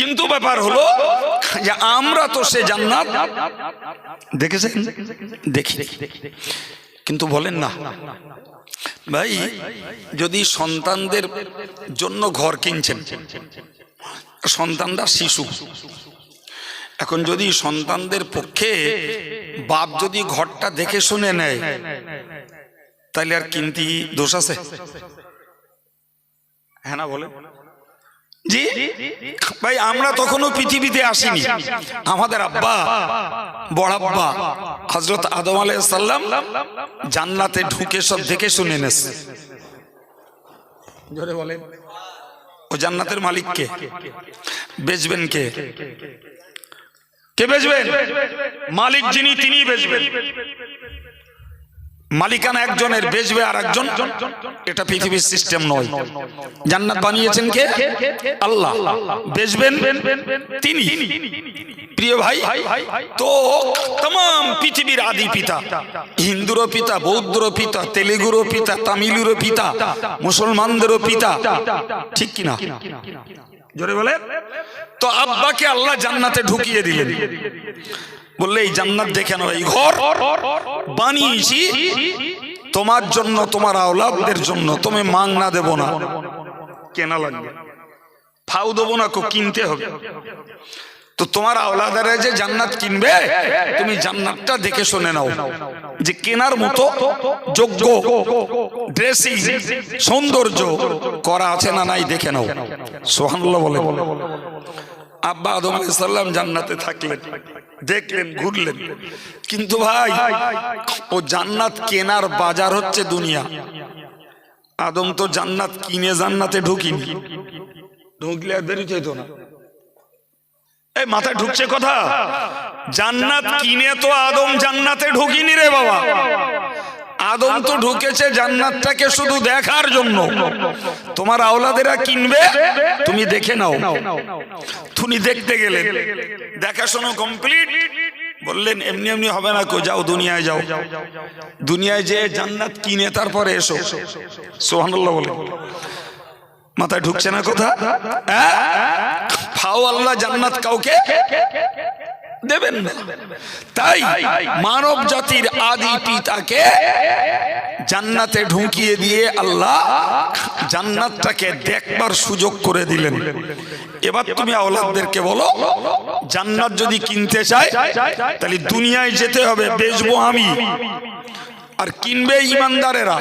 কিন্তু ব্যাপার হলো যে আমরা তো সে জান্নাত। দেখেছেন? দেখি। কিন্তু বলেন না। ভাই, যদি সন্তানদের জন্য ঘর কিনছেন, সন্তানরা শিশু। এখন যদি সন্তানদের পক্ষে বাপ যদি ঘরটা দেখে শুনে নেয় তাহলে আর কিনতি দোষ আছে? হ্যাঁ না বলে জি? ভাই আমরা তখনও পৃথিবীতে আসিনি। আমাদের আব্বা বড় আব্বা হজরত আদম আলাইসাল্লাম জান্নাতে ঢুকে সব দেখে শুনে নেছে। জোরে বলেন। ও জান্নাতের মালিক কে? বেচবেন কে? কে বেচবেন? মালিক যিনি তিনি বেচবেন। মালিকানা একজনের বেচবে আর একজন এটা পৃথিবীর সিস্টেম নয়। জান্নাত বানিয়েছেন কে? আল্লাহ। বেচবেন তিনি। প্রিয় ভাই, তো তাম পৃথিবীর আদি পিতা, হিন্দুরও পিতা, বৌদ্ধরও পিতা, তেলেগুরও পিতা, তামিলুরও পিতা, মুসলমানদেরও পিতা, ঠিক কিনা? জোরে বলে তো আব্বাকে আল্লাহ জান্নাতে ঢুকিয়ে দিলেন। বললে, এই জান্নাত দেখে নাও, এই ঘর বানিয়েছি। তোমার জন্য, তোমার আওলাদদের জন্য, তুমি মাংনা দেব না। কেনা লাগবে। ফাউ দেবো না, কো কিনতে হবে। তো তোমার আওলাদারে যে জান্নাত কিনবে, তুমি জান্নাতটা দেখে শুনে নাও। যে কেনার মতো যোগ্য, ড্রেসিং, সৌন্দর্য করা আছে না নাই, দেখে নাও। সোহানুল্লাহ বলে। আব্বা আদম সাল্লাম জান্নাতে থাকলেন। দেখলেন, ঘুরলেন। কিন্তু ভাই, ও জান্নাত কেনার বাজার হচ্ছে দুনিয়া। আদম তো জান্নাত কিনে জান্নাতে ঢুকিনি। ঢুকলে আর দেরি হতো না। এই মাথায় ঢুকছে কথা? জান্নাত কিনে তো আদম জান্নাতে ঢুকিনি রে বাবা। আদম তো ঢুকেছে জান্নাতটাকে শুধু দেখার জন্য। তোমার আওলাদেরা কিনবে? তুমি দেখে নাও। তুমি দেখতে গেলেন দেখাশোনা কমপ্লিট বললেন এমনি এমনি হবে না কো যাও দুনিয়ায় যাও। দুনিয়ায় যে জান্নাত কিনে তারপরে এসো। সোহানুল্লাহ বলে। মাথায় ঢুকছে না কথা? হ্যাঁ? ফাও আল্লাহ জান্নাত কাউকে? দেবেন। তাই মানব জাতির আদি পিতাকে জান্নাতে ঢুকিয়ে দিয়ে আল্লাহ জান্নাতটাকে দেখবার সুযোগ করে দিলেন। এবার তুমি আওলাদদেরকে বলো, জান্নাত যদি কিনতে চায়, তাহলে দুনিয়ায় যেতে হবে, বেচবো আমি। আর কিনবে ইমানদারেরা।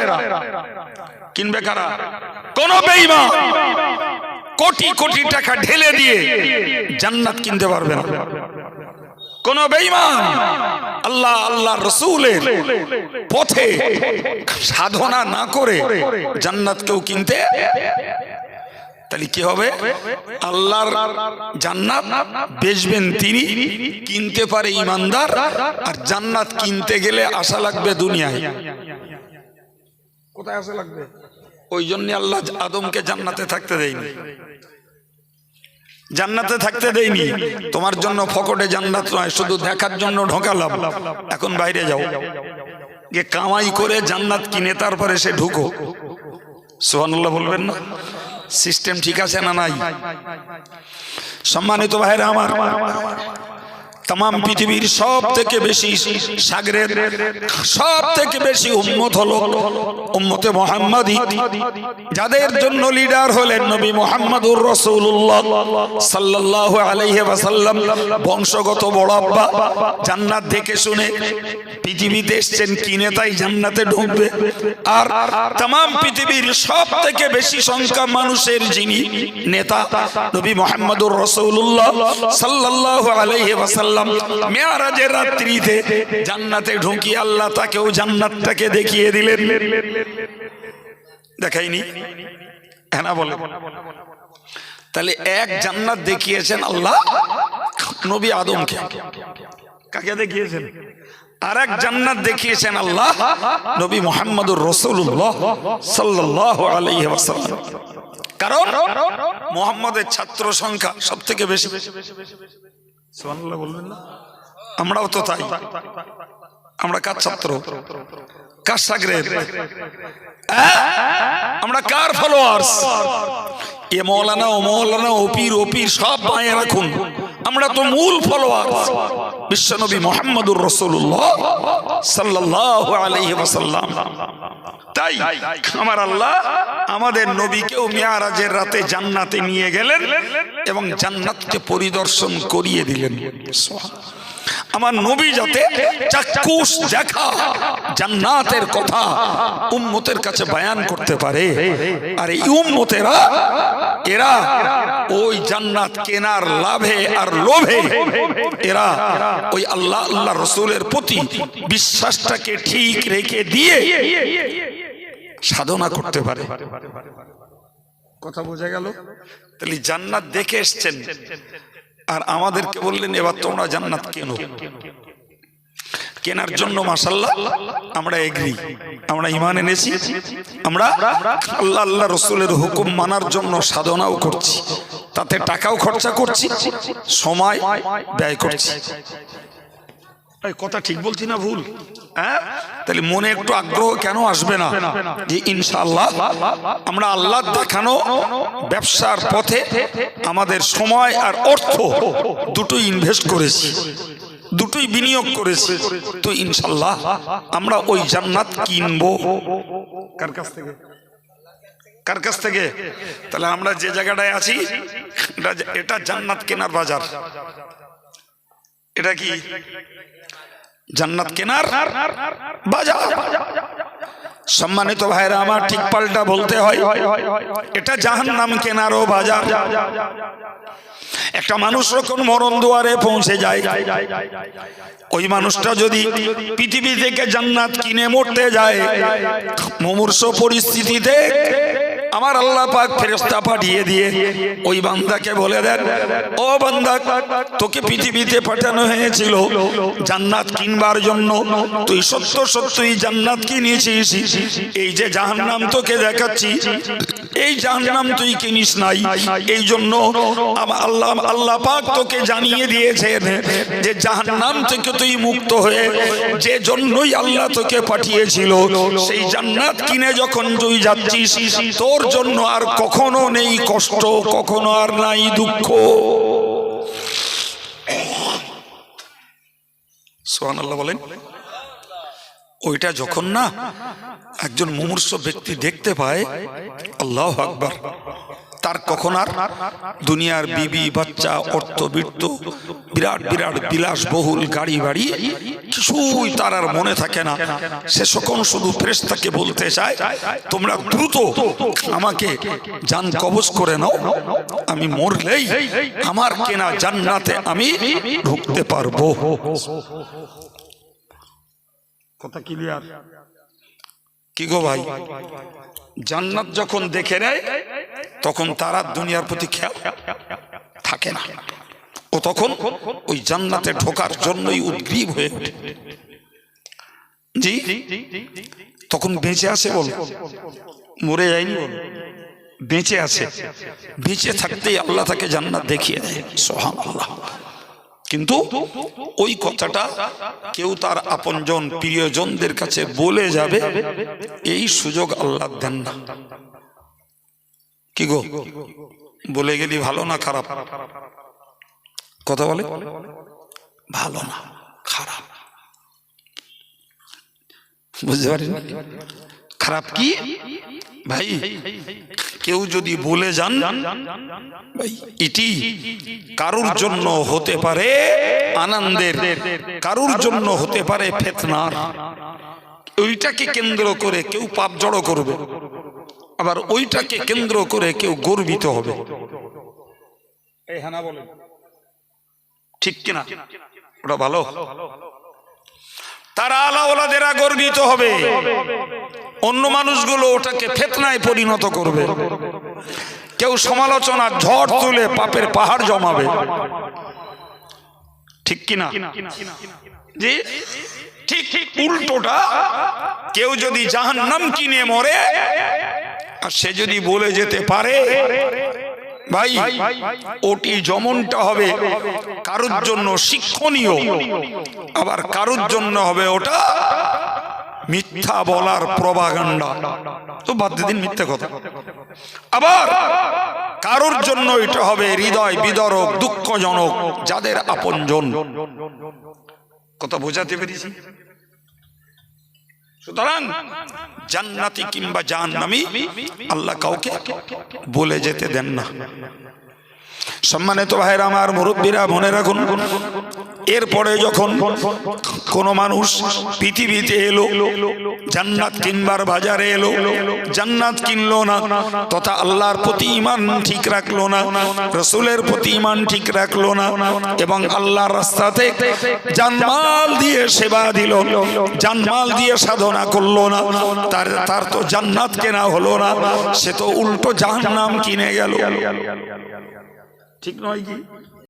কিনবে কারা? কোন বেঈমান। কোটি কোটি টাকা ঢেলে দিয়ে জান্নাত কিনতে পারবে না। কোন বেঈমান আল্লাহ আল্লাহ রসুলের পথে সাধনা না করে জান্নাত কেউ কিনতে তাহলে কি হবে? আল্লাহর জান্নাত বেচবেন তিনি, কিনতে পারে ইমানদার আর জান্নাত কিনতে গেলে আশা লাগবে দুনিয়ায়। কোথায় আশা লাগবে? ওই জন্য আল্লাহ আদমকে জান্নাতে থাকতে দেয়নি। জান্নাতে থাকতে দেয়নি তোমার জন্য ফকটে জান্নাত নয়, শুধু দেখার জন্য ঢোকালাম। এখন বাইরে যাও। যে কামাই করে জান্নাত কিনে তারপরে সে ঢুকো। সোহানুল্লাহ বলবেন না? সিস্টেম ঠিক আছে না নাই? সম্মানিত ভাইরা আমার তাম পৃথিবীর সব থেকে বেশি সাগরের সব থেকে বেশি উম্মত হলো উম্মতে মোহাম্মদী। যাদের জন্য লিডার হলেন নবী মোহাম্মদুর রসুল্লাহ সাল্লাল্লাহু আলাইহি ওয়াসাল্লাম। বংশগত বড় আব্বা, জান্নাত দেখে শুনে পৃথিবীতে এসছেন কিনে তাই জান্নাতে ঢুকবে? আর তাম পৃথিবীর সব থেকে বেশি সংখ্যা মানুষের যিনি নেতা, নবী মোহাম্মদুর রসুল্লাহ সাল্লাল্লাহু আলাইহি ওয়াসাল্লাম মেয়ারাজের রাত্রিতে জান্নাতে ঢুকি আল্লাহ তাকেও জান্নাতটাকে দেখিয়ে দিলেন। দেখাইনি? হ্যাঁ বলে। তাহলে এক জান্নাত দেখিয়েছেন আল্লাহ, নবী আদমকে। কাকে দেখিয়েছেন? আর এক জান্নাত দেখিয়েছেন আল্লাহ, নবী মোহাম্মদুর রসুল্লাহ সাল্লাহ আলাইহি ওয়াসাল্লাম। কারণ মোহাম্মদের ছাত্র সংখ্যা সব থেকে বেশি বেশি। আমরাও তো তাই। আমরা কার ছাত্র? কার সাগরের? আমরা কার ফলোয়ার্স এ মৌলানা ও মৌলানা ও পীর ও পীর সব বাঁয়ে রাখুন। আমরা তো মূল ফলোয়ার বিশ্বনবী মোহাম্মদুর রসুল্লাহ সাল্লাহ আলহি তাই আমার আল্লাহ আমাদের নবীকেও মেয়ারাজের রাতে জান্নাতে নিয়ে গেলেন এবং জান্নাতকে পরিদর্শন করিয়ে দিলেন। আমার নবী যাতে চাক্ষুষ দেখা জান্নাতের কথা উম্মতের কাছে বায়ান করতে পারে, আর এই উম্মতেরা, এরা ওই জান্নাত কেনার লাভে আর লোভে, এরা ওই আল্লাহ আল্লাহ রসুলের প্রতি বিশ্বাসটাকে ঠিক রেখে দিয়ে সাধনা করতে পারে। কথা বোঝা গেল? তাহলে জান্নাত দেখে এসছেন। আর আমাদেরকে বললেন এবার তোমরা জান্নাত কেন? কেনার জন্য মাসাল্লাহ আমরা এগ্রি। আমরা ইমান এনেছি। আমরা আল্লাহ আল্লাহ রসুলের হুকুম মানার জন্য সাধনাও করছি। তাতে টাকাও খরচা করছি। সময় ব্যয় করছি। কথা ঠিক বলছি না ভুল? হ্যাঁ? তাহলে মনে একটু আগ্রহ কেন আসবে না যে ইনশাআল্লাহ আমরা আল্লাহ দেখানো ব্যবসার পথে আমাদের সময় আর অর্থ দুটোই ইনভেস্ট করেছি, দুটোই বিনিয়োগ করেছি। তো ইনশাল্লাহ আমরা ওই জান্নাত কিনবো। কার কাছ থেকে? কার কাছ থেকে? তাহলে আমরা যে জায়গাটায় আছি এটা জান্নাত কেনার বাজার। এটা কি? জান্নাত কেনার বাজার? সম্মানিত ভাইরা আমার ঠিক পাল্টা বলতে হয়, এটা জাহান্নাম কেনারও বাজার। একটা মানুষ যখন মরণ দুয়ারে পৌঁছে যায়, ওই মানুষটা যদি পৃথিবী থেকে জান্নাত কিনে মরতে যায়, মুমূর্ষ পরিস্থিতিতে আমার আল্লাহ পাক ফেরেস্তা পাঠিয়ে দিয়ে ওই বান্দাকে বলে দেন, ও বান্দা, তোকে পৃথিবীতে পাঠানো হয়েছিল জান্নাত কিনবার জন্য। তুই সত্য সত্যই জান্নাত কিনেছিস। এই যে জাহান্নাম তোকে দেখাচ্ছি, এই জাহান্নাম তুই কিনিস নাই। এই জন্য আমার আল্লাহ আল্লাহ পাক তোকে জানিয়ে দিয়েছেন যে জাহান্নাম থেকে তুই মুক্ত হয়ে যে জন্যই আল্লাহ তোকে পাঠিয়েছিল, সেই জান্নাত কিনে যখন তুই যাচ্ছিস, তোর জন্য আর কখনো নেই কষ্ট কখনো আর নাই দুঃখ। সোহান আল্লাহ বলেন। ওইটা যখন না একজন মুমূর্ষ ব্যক্তি দেখতে পায়, আল্লাহ আকবার। তার কখন আর দুনিয়ার বিবি, বাচ্চা অর্থবিত্ত বিরাট বিরাট, বিলাস, বহুল, গাড়ি, বাড়ি, কিছুই তার আর মনে থাকে না। সে সকল শুধু ফেরেশতাকে বলতে চায়, তোমরা দ্রুত আমাকে জান কবজ করে নাও, আমি মরলেই আমার কেনা জান্নাতে আমি ঢুকতে পারব। কথা ক্লিয়ার কি গো ভাই? জান্নাত যখন দেখে নেয়, তখন তারা দুনিয়ার প্রতি খেয়াল থাকে না। ও তখন ওই জান্নাতে ঢোকার জন্যই উদ্গ্রীব হয়ে ওঠে। জি? তখন বেঁচে আছে বল। মরে যায়নি বল। বেঁচে আছে। বেঁচে থাকতেই আল্লাহ তাকে জান্নাত দেখিয়ে দেয়। সোহান আল্লাহ কিন্তু ওই কথাটা কেউ তার আপনজন প্রিয়জনদের কাছে বলে যাবে, এই সুযোগ আল্লাহ দেন না। কি গো? বলে গেলি ভালো না খারাপ? কথা বলে? ভালো না, খারাপ। বুঝতে পারি খারাপ কি? ভাই কেউ যদি বলে যান এটি কারুর জন্য হতে পারে আনন্দের কারুর জন্য হতে পারে ফেতনার ওইটাকে কেন্দ্র করে কেউ পাপ জড়ো করবে আবার ওইটাকে কেন্দ্র করে কেউ গর্বিত হবে। ঠিক কিনা? ওটা ভালো? তারা আলাওলাদেরা গর্বিত হবে। অন্য মানুষগুলো ওটাকে ফেতনায় পরিণত করবে। কেউ সমালোচনা, ঝড় তুলে পাপের পাহাড় জমাবে। ঠিক কিনা? জি? ঠিক ঠিক উল্টোটা, কেউ যদি জাহান্নাম কিনে মরে, আর সে যদি বলে যেতে পারে ভাই, ওটি যেমনটা হবে। কারুর জন্য শিক্ষণীয়। আবার কারুর জন্য হবে ওটা মিথ্যা বলার প্রভাগান্ডা তো বাদ দিন মিথ্যা কথা। আবার কারোর জন্য এটা হবে হৃদয় বিদরক, দুঃখজনক, যাদের আপনজন। কথা বোঝাতে পেরেছি? সুতরাং জান্নাতি কিংবা জাহান্নামী আল্লাহ কাউকে বলে যেতে দেন না। সম্মানিত ভাইরা আমার মুরব্বীরা মনে রাখুন। এরপরে যখন কোন মানুষ পৃথিবীতে এলো, জান্নাত কিনবার বাজারে এলো, জান্নাত কিনলো না, তথা আল্লাহর প্রতি ইমান ঠিক রাখল না, রসুলের প্রতি ইমান ঠিক রাখল না, এবং আল্লাহর রাস্তাতে জানমাল দিয়ে সেবা দিল, জানমাল দিয়ে সাধনা করল না, তার তার তো জান্নাত কেনা হলো না, সে তো উল্টো জাহান্নাম কিনে গেল। ঠিক নয় কি?